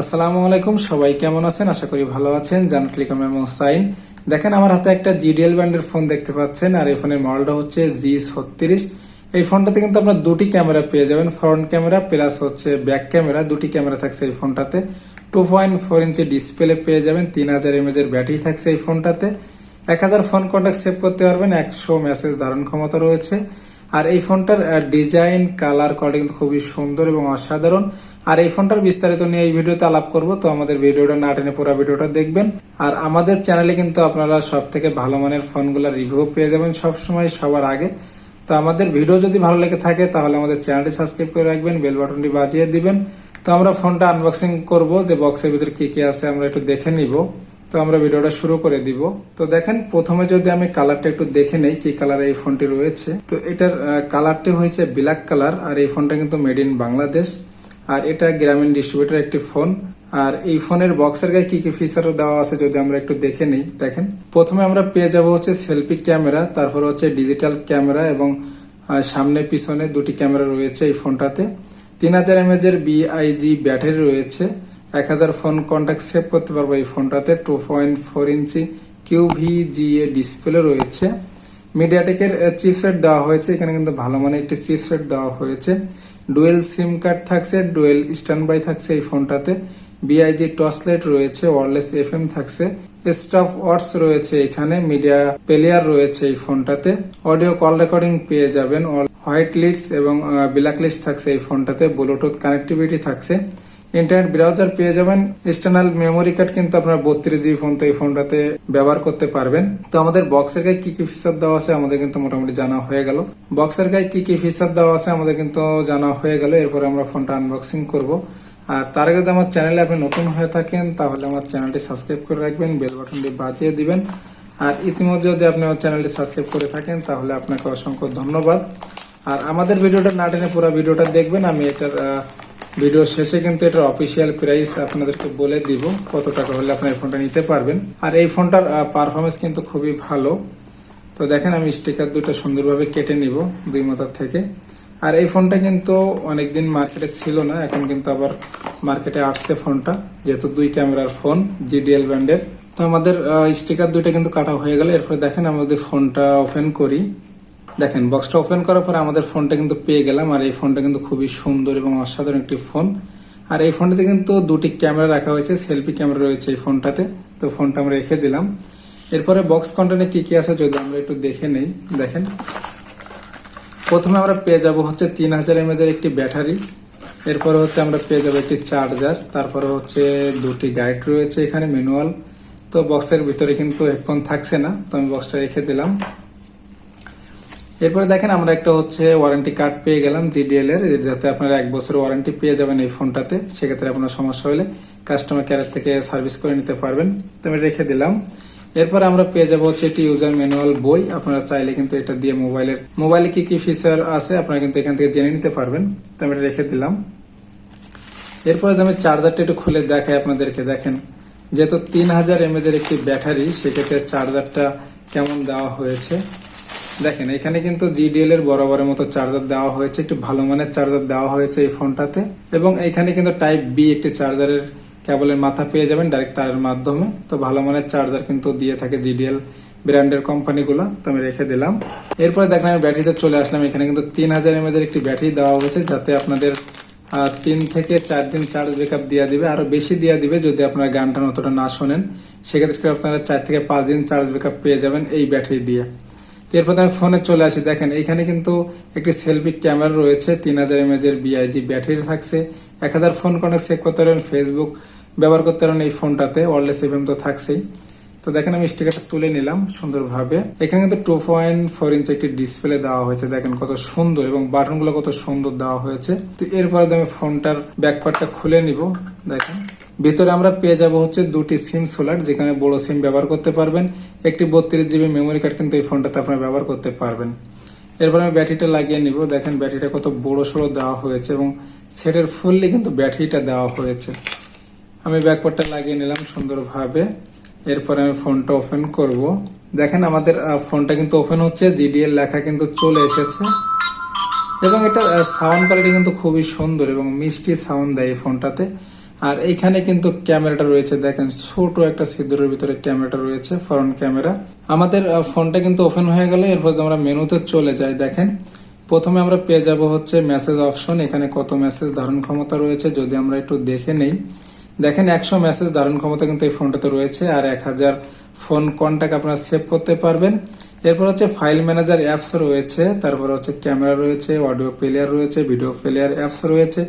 আসসালামু আলাইকুম, সবাই কেমন আছেন? আশা করি ভালো আছেন। জানাতলিকাম এবং সাইন। দেখেন, আমার হাতে একটা জিডিএল ব্র্যান্ডের ফোন দেখতে পাচ্ছেন, আর এই ফোনের মডেলটা হচ্ছে জি ছত্রিশ। এই ফোনটাতে কিন্তু আপনার দুটি ক্যামেরা পেয়ে যাবেন, ফ্রন্ট ক্যামেরা প্লাস হচ্ছে ব্যাক ক্যামেরা। দুটি ক্যামেরা থাকছে এই ফোনটাতে। Two point four inch display পেয়ে যাবেন, তিন হাজার এমএজ এর ব্যাটারি থাকছে এই ফোনটাতে। এক হাজার ফোন কন্ট্যাক্ট সেভ করতে পারবেন, একশো মেসেজ ধারণ ক্ষমতা রয়েছে। আর এই ফোনটার ডিজাইন কালার কোয়ালিটি কিন্তু খুবই সুন্দর এবং অসাধারণ। আর এই ফোনটার বিস্তারিত নিয়ে এই ভিডিওতে আলাপ করব, তো আমাদের ভিডিওটা না টেনে পুরো ভিডিওটা দেখবেন। আর আমাদের চ্যানেলে কিন্তু আপনারা সব থেকে ভালো মানের ফোনগুলোর রিভিউ পেয়ে যাবেন সব সময় সবার আগে। তো আমাদের ভিডিও যদি ভালো লেগে থাকে, তাহলে আমাদের চ্যানেলটি সাবস্ক্রাইব করে রাখবেন বেল বাটনটি বাজিয়ে দিবেন। তো আমরা ফোনটা আনবক্সিং করব, যে বক্সের ভিতরে কি কি আছে আমরা একটু দেখে নিব। তো আমরা ভিডিওটা শুরু করে দিব। তো দেখেন, প্রথমে যদি আমি কালারটা একটু দেখে নেই কি কালার এই ফোনটি রয়েছে, তো এটার কালারটি হয়েছে ব্ল্যাক কালার আর এই ফোনটা কিন্তু মেড ইন বাংলাদেশ। আর এটা গ্রামীণ ডিস্ট্রিবিউটার একটি ফোন। আর এই ফোনের বক্সের গায়ে কি কি ফিচার দেওয়া আছে যদি আমরা একটু দেখে নিই, দেখেন। প্রথমে আমরা পেয়ে যাব হচ্ছে সেলফি ক্যামেরা তারপর হচ্ছে ডিজিটাল ক্যামেরা এবং সামনে পিছনে দুটি ক্যামেরা রয়েছে এই ফোনটাতে। তিন হাজার এমএজ এর বিআইজি ব্যাটারি রয়েছে। এক হাজার ফোন কন্ট্যাক্ট সেভ করতে পারব এই ফোনটাতে। Two point four inch QVGA display রয়েছে। মিডিয়াটেকের চিপসেট দেওয়া হয়েছে। এখানে কিন্তু ভালো মানের একটি চিপসেট দেওয়া হয়েছে। ডুয়েল সিম কার্ড থাকছে ডুয়েল স্ট্যান্ড বাই থাকছে এই ফোনটাতে। বিআইজি টসলেট রয়েছে ওয়ারলেস এফ এম থাকছে। স্টাফ ওয়াটস রয়েছে এখানে মিডিয়া প্লেয়ার রয়েছে এই ফোনটাতে। অডিও কল রেকর্ডিং পেয়ে যাবেন। হোয়াইট লিস্ট এবং ব্ল্যাক লিস্ট থাকছে এই ফোনটাতে। ব্লুটুথ কানেক্টিভিটি থাকছে। ইন্টারনেট ব্রাউজার পেয়ে যাবেন। এক্সটার্নাল মেমোরি কার্ড কিন্তু আপনার বত্রিশ জিবি ফোন তো এই ফোনটাতে ব্যবহার করতে পারবেন। তো আমাদের বক্সের গায়ে কি কি ফিচার দেওয়া আছে আমাদের কিন্তু মোটামুটি জানা হয়ে গেল। বক্সের গায়ে কি কি ফিচার দেওয়া আছে আমাদের কিন্তু জানা হয়ে গেল। এরপরে আমরা ফোনটা আনবক্সিং করব। আর তার আগে যদি আমার চ্যানেলে আপনি নতুন হয়ে থাকেন, তাহলে আমার চ্যানেলটি সাবস্ক্রাইব করে রাখবেন বেল বাটনটি বাজিয়ে দিবেন। আর ইতিমধ্যে যদি আপনি আমার চ্যানেলটি সাবস্ক্রাইব করে থাকেন, তাহলে আপনাকে অসংখ্য ধন্যবাদ। আর আমাদের ভিডিওটা না টেনে পুরো ভিডিওটা দেখবেন। আমি এটার ভিডিও শেষে কিন্তু এটার অফিসিয়াল প্রাইস আপনাদেরকে বলে দিব, কত টাকা হলে আপনি এই ফোনটা নিতে পারবেন। আর এই ফোনটার পারফরমেন্স কিন্তু খুবই ভালো। তো দেখেন আমি স্টিকার দুটো সুন্দরভাবে কেটে নিব দুই মাথার থেকে। আর এই ফোনটা কিন্তু অনেকদিন মার্কেটে ছিল না, এখন কিন্তু আবার মার্কেটে আসছে ফোনটা, যেহেতু দুই ক্যামেরার ফোন জিডিএল ব্র্যান্ডের তো আমাদের স্টিকার দুইটা কিন্তু কাটা হয়ে গেল। এরপরে দেখেন আমরা যদি ফোনটা ওপেন করি দেখেন বক্সটা ওপেন করার পরে আমাদের ফোনটা কিন্তু পেয়ে গেলাম, আর এই ফোনটা কিন্তু খুবই সুন্দর এবং অসাধারণ একটি ফোন। আর এই ফোনটাতে কিন্তু দুটি ক্যামেরা রাখা হয়েছে, সেলফি ক্যামেরা রয়েছে এই ফোনটাতে, তো ফোনটা আমরা রেখে দিলাম। এরপরে বক্স কন্টেন্টে কি কি আছে যদি আমরা একটু দেখে নেই, দেখেন। প্রথমে আমরা পেয়ে যাব হচ্ছে তিন হাজার এমএজ এর একটি ব্যাটারি, এরপরে হচ্ছে আমরা পেয়ে যাব একটি চার্জার তারপরে হচ্ছে দুটি গাইড রয়েছে এখানে ম্যানুয়াল তো বক্সের ভিতরে কিন্তু হেডফোন থাকছে না, তো আমি বক্সটা রেখে দিলাম। এরপরে দেখেন আমরা একটা হচ্ছে ওয়ারেন্টি কার্ড পেয়ে গেলাম জিডিএল এর যাতে আপনারা এক বছর ওয়ারেন্টি পেয়ে যাবেন এই ফোনটাতে, সেক্ষেত্রে আপনার সমস্যা হলে কাস্টমার কেয়ার থেকে সার্ভিস করে নিতে পারবেন। তো আমি রেখে দিলাম। এরপর আমরা পেয়ে যাব হচ্ছে একটি ইউজার ম্যানুয়াল বই। আপনারা চাইলে কিন্তু এটা দিয়ে মোবাইলের মোবাইলে কি কি ফিচার আছে আপনারা কিন্তু এখান থেকে জেনে নিতে পারবেন। তো আমি এটা রেখে দিলাম। এরপরে আমি চার্জারটা একটু খুলে দেখাই আপনাদেরকে, দেখেন যেহেতু তিন হাজার এমএজ এর একটি ব্যাটারি, সেক্ষেত্রে চার্জারটা কেমন দেওয়া হয়েছে? দেখেন, এখানে কিন্তু জিডিএল এর বরাবরের মতো চার্জার দেওয়া হয়েছে, একটু ভালো মানের চার্জার দেওয়া হয়েছে এই ফোনটাতে এবং এখানে কিন্তু টাইপ বি একটি চার্জারের কেবলের মাথা পেয়ে যাবেন ডাইরেক্ট তারের মাধ্যমে। তো ভালো মানের চার্জার কিন্তু দিয়ে থাকে জিডিএল ব্র্যান্ডের কোম্পানিগুলো, তো আমি রেখে দিলাম। এরপরে দেখেন, আমি ব্যাটারিতে চলে আসলাম। এখানে কিন্তু তিন হাজার এমএজ এর একটি ব্যাটারি দেওয়া হয়েছে, যাতে আপনাদের তিন থেকে চার দিন চার্জ ব্যাকআপ দিয়ে দিবে। আরও বেশি দিয়ে দিবে যদি আপনারা গান টান অতটা না শোনেন। সেক্ষেত্রে আপনারা চার থেকে পাঁচ দিন চার্জ ব্যাকআপ পেয়ে যাবেন এই ব্যাটারি দিয়ে। এরপর আমি ফোনে চলে আসি। দেখেন, এখানে কিন্তু একটি সেলফি ক্যামেরা রয়েছে। তিন হাজার এমএজ এর বিআইজি ব্যাটারি থাকছে। এক হাজার ফোন কন্ট্যাক্ট সেভ করতে পারেন ফেসবুক ব্যবহার করতে পারেন এই ফোনটাতে ওয়ারলেস এফএম তো থাকছেই। তো দেখেন, আমি স্টিকারটা তুলে নিলাম সুন্দরভাবে। এখানে কিন্তু টু পয়েন্ট ফোর ইঞ্চ একটি ডিসপ্লে দেওয়া হয়েছে। দেখেন, কত সুন্দর এবং বাটনগুলো কত সুন্দর দেওয়া হয়েছে। তো এরপরে আমি ফোনটার ব্যাকপার্টটা খুলে নিব। দেখেন। ভিতরে আমরা পেয়ে যাব হচ্ছে দুটি সিম সোলার, যেখানে বড় সিম ব্যবহার করতে পারবেন। একটি বত্রিশ জিবি মেমোরি কার্ড কিন্তু এই ফোনটাতে আপনারা ব্যবহার করতে পারবেন। এরপর আমি ব্যাটারিটা লাগিয়ে নিব। দেখেন ব্যাটারিটা কত বড় সড়ো দেওয়া হয়েছে এবং সেটের ফুললি কিন্তু ব্যাটারিটা দেওয়া হয়েছে। আমি ব্যাকপার্টটা লাগিয়ে নিলাম সুন্দরভাবে। এরপর আমি ফোনটা ওপেন করব। দেখেন আমাদের ফোনটা কিন্তু ওপেন হচ্ছে। জিডিএল লেখা কিন্তু চলে এসেছে। এবং এটা সাউন্ড কোয়ালিটি কিন্তু খুবই সুন্দর এবং মিষ্টি সাউন্ড দেয় এই ফোনটাতে আর এইখানে কিন্তু ক্যামেরাটা রয়েছে, দেখেন ছোট একটা ছিদ্রের ভিতরে ক্যামেরাটা রয়েছে ফ্রন্ট ক্যামেরা আমাদের ফোনটা কিন্তু ওপেন হয়ে গেলে, এরপর আমরা মেনুতে চলে যাই, দেখেন। প্রথমে আমরা পেয়ে যাব হচ্ছে মেসেজ অপশন এখানে কত মেসেজ ধারণ ক্ষমতা রয়েছে, যদি আমরা একটু দেখে নেই। দেখেন একশো মেসেজ ধারণ ক্ষমতা কিন্তু এই ফোনটাতে রয়েছে, আর এক হাজার ফোন কন্ট্যাক্ট আপনারা সেভ করতে পারবেন। এরপর হচ্ছে ফাইল ম্যানেজার অ্যাপস রয়েছে, তারপর হচ্ছে ক্যামেরা রয়েছে অডিও প্লেয়ার রয়েছে ভিডিও প্লেয়ার অ্যাপস রয়েছে।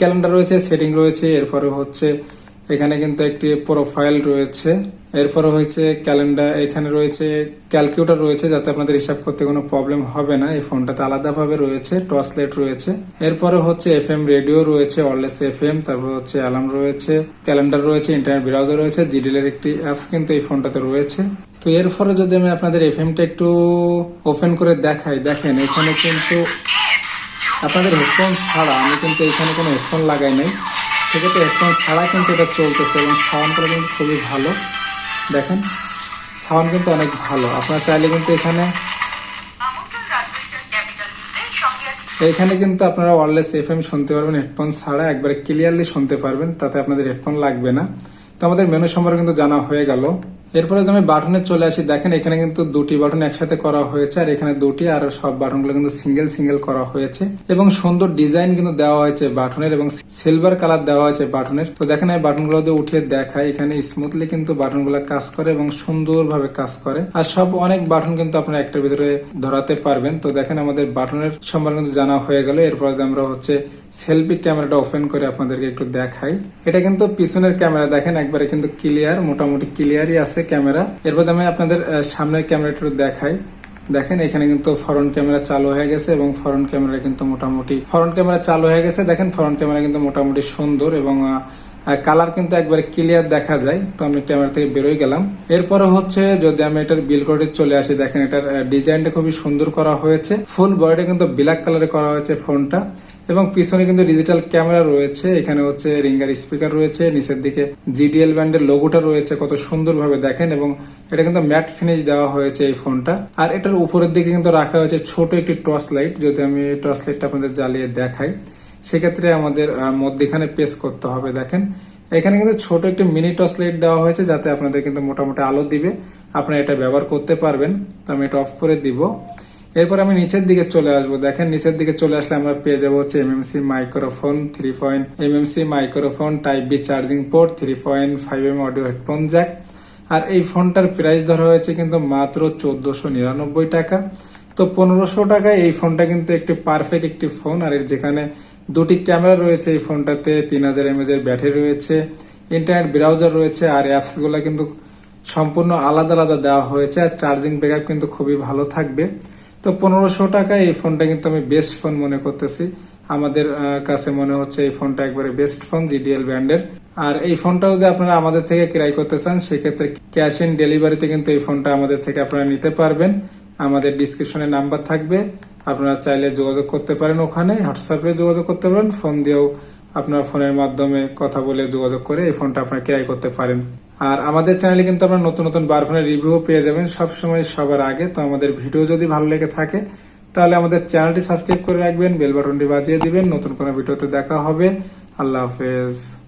ক্যালেন্ডার রয়েছে, সেটিং রয়েছে, এরপরে হচ্ছে এখানে কিন্তু একটি প্রোফাইল রয়েছে। এরপরে হয়েছে ক্যালেন্ডার, এখানে রয়েছে ক্যালকুলেটর রয়েছে যাতে আপনাদের হিসাব করতে কোনো প্রবলেম হবে না। এই ফোনটাতে আলাদাভাবে রয়েছে টর্চলাইট রয়েছে। এরপরে হচ্ছে এফ এম রেডিও রয়েছে অরলেস এফ এম তারপর হচ্ছে অ্যালার্ম রয়েছে ক্যালেন্ডার রয়েছে ইন্টারনেট ব্রাউজার রয়েছে জিডিএল এর একটি অ্যাপস কিন্তু এই ফোনটাতে রয়েছে। তো এরপরে যদি আমি আপনাদের এফ এমটা একটু ওপেন করে দেখাই, দেখেন এখানে কিন্তু আপনাদের হেডফোন ছাড়া আমি কিন্তু এখানে কোনো হেডফোন লাগাই নাই। সেক্ষেত্রে হেডফোন ছাড়া কিন্তু এটা চলতেছে এবং সাউন্ডগুলো কিন্তু খুবই ভালো। দেখেন সাউন্ড কিন্তু অনেক ভালো। আপনারা চাইলে কিন্তু এখানে এখানে কিন্তু আপনারা ওয়ারলেস এফ এম শুনতে পারবেন হেডফোন ছাড়া একবারে ক্লিয়ারলি শুনতে পারবেন, তাতে আপনাদের হেডফোন লাগবে না। তো আমাদের মেনু সম্পর্কে কিন্তু জানা হয়ে গেল। এরপরে আমি বাটনে চলে আসি, দেখেন এখানে কিন্তু দুটি বাটন একসাথে করা হয়েছে, আর এখানে দুটি, আর সব বাটনগুলো কিন্তু সিঙ্গেল সিঙ্গেল করা হয়েছে। এবং সুন্দর ডিজাইন কিন্তু দেওয়া হয়েছে বাটনের, এবং সিলভার কালার দেওয়া হয়েছে বাটনের। তো দেখেন আমি বাটনগুলো উঠিয়ে দেখায় এখানে স্মুথলি কিন্তু বাটনগুলো কাজ করে এবং সুন্দরভাবে কাজ করে। আর সব অনেক বাটন কিন্তু আপনারা একটার ভিতরে ধরাতে পারবেন। তো দেখেন আমাদের বাটনের সম্পর্কে কিন্তু জানা হয়ে গেল। এরপর আমরা হচ্ছে সেলফি ক্যামেরাটা ওপেন করে আপনাদেরকে একটু দেখাই। এটা কিন্তু পিছনের ক্যামেরা, দেখেন একবারে কিন্তু ক্লিয়ার মোটামুটি ক্লিয়ারই আছে। ক্যামেরা। এরপর আমি আপনাদের সামনের ক্যামেরাটা দেখাই। দেখেন, এখানে কিন্তু ফ্রন্ট ক্যামেরা চালু হয়ে গেছে এবং ফ্রন্ট ক্যামেরা কিন্তু মোটামুটি ফ্রন্ট ক্যামেরা চালু হয়ে গেছে। দেখেন ফ্রন্ট ক্যামেরা কিন্তু মোটামুটি সুন্দর এবং কালার কিন্তু একবারে ক্লিয়ার দেখা যায়। তো আমি ক্যামেরা থেকে বেরোয় গেলাম। এরপরে হচ্ছে, যদি আমি এটার বিল কোডে চলে আসি, দেখেন, এটার ডিজাইনটা খুবই সুন্দর করা হয়েছে। ফুল বডিটা কিন্তু ব্ল্যাক কালারে করা হয়েছে ফোনটা। এবং পিছনে কিন্তু ডিজিটাল ক্যামেরা রয়েছে। এখানে হচ্ছে রিঙ্গার স্পিকার রয়েছে। নিচের দিকে জিডিএল ব্যান্ডের লোগোটা রয়েছে। কত সুন্দরভাবে দেখেন এবং এটা কিন্তু ম্যাট ফিনিশ দেওয়া হয়েছে এই ফোনটা। আর এটার উপরের দিকে কিন্তু রাখা হয়েছে ছোট একটি টর্চ লাইট যদি আমি টর্চ লাইটটা আপনাদের জ্বালিয়ে দেখাই, সেক্ষেত্রে আমাদের মধ্যেখানে পেস করতে হবে, দেখেন। এখানে কিন্তু ছোট একটি মিনি টর্চ লাইট দেওয়া হয়েছে, যাতে আপনাদের কিন্তু মোটামুটি আলো দিবে। আপনারা এটা ব্যবহার করতে পারবেন। তো আমি এটা অফ করে দিব। এরপর আমি নিচের দিকে চলে আসব। দেখেন, নিচের দিকে চলে আসলে আমরা পেয়ে যাব হচ্ছে MMC microphone three point MMC microphone type B charging port three point five M audio headphone jack আর এই ফোনটার প্রাইস ধরা হয়েছে কিন্তু মাত্র চোদ্দশো নিরানব্বই টাকা। তো পনেরোশো টাকায় এই ফোনটা কিন্তু একটি পারফেক্ট একটি ফোন আর এর যেখানে দুটি ক্যামেরা রয়েছে এই ফোনটাতে, তিন হাজার এমএজ এর ব্যাটারি রয়েছে ইন্টারনেট ব্রাউজার রয়েছে, আর অ্যাপসগুলো কিন্তু সম্পূর্ণ আলাদা আলাদা দেওয়া হয়েছে। আর চার্জিং ব্যাকআপ কিন্তু খুবই ভালো থাকবে। তো পনেরোশো টাকায় এই ফোনটা কিন্তু আমি বেস্ট ফোন মনে করতেছি। আমাদের কাছে মনে হচ্ছে এই ফোনটা একবারে বেস্ট ফোন জিডিএল ব্র্যান্ডের। আর এই ফোনটাও যদি আপনারা আমাদের থেকে ক্রয় করতে চান, সেক্ষেত্রে ক্যাশ ইন ডেলিভারিতে কিন্তু এই ফোনটা আমাদের থেকে আপনারা নিতে পারবেন। আমাদের ডিসক্রিপশনে নাম্বার থাকবে। আপনারা চাইলে যোগাযোগ করতে পারেন ওখানে হোয়াটসঅ্যাপে যোগাযোগ করতে পারেন। ফোন দিয়েও আপনার ফোনের মাধ্যমে কথা বলে যোগাযোগ করে এই ফোনটা আপনারা ক্রয় করতে পারেন। আর আমাদের চ্যানেলে কিন্তু আপনারা নতুন নতুন বার ফোনের রিভিউ পেয়ে যাবেন সবসময় সবার আগে। তো আমাদের ভিডিও যদি ভালো লেগে থাকে, তাহলে আমাদের চ্যানেলটি সাবস্ক্রাইব করে রাখবেন বেল বাটনটি বাজিয়ে দিবেন। নতুন কোনো ভিডিওতে দেখা হবে। আল্লাহ হাফেজ।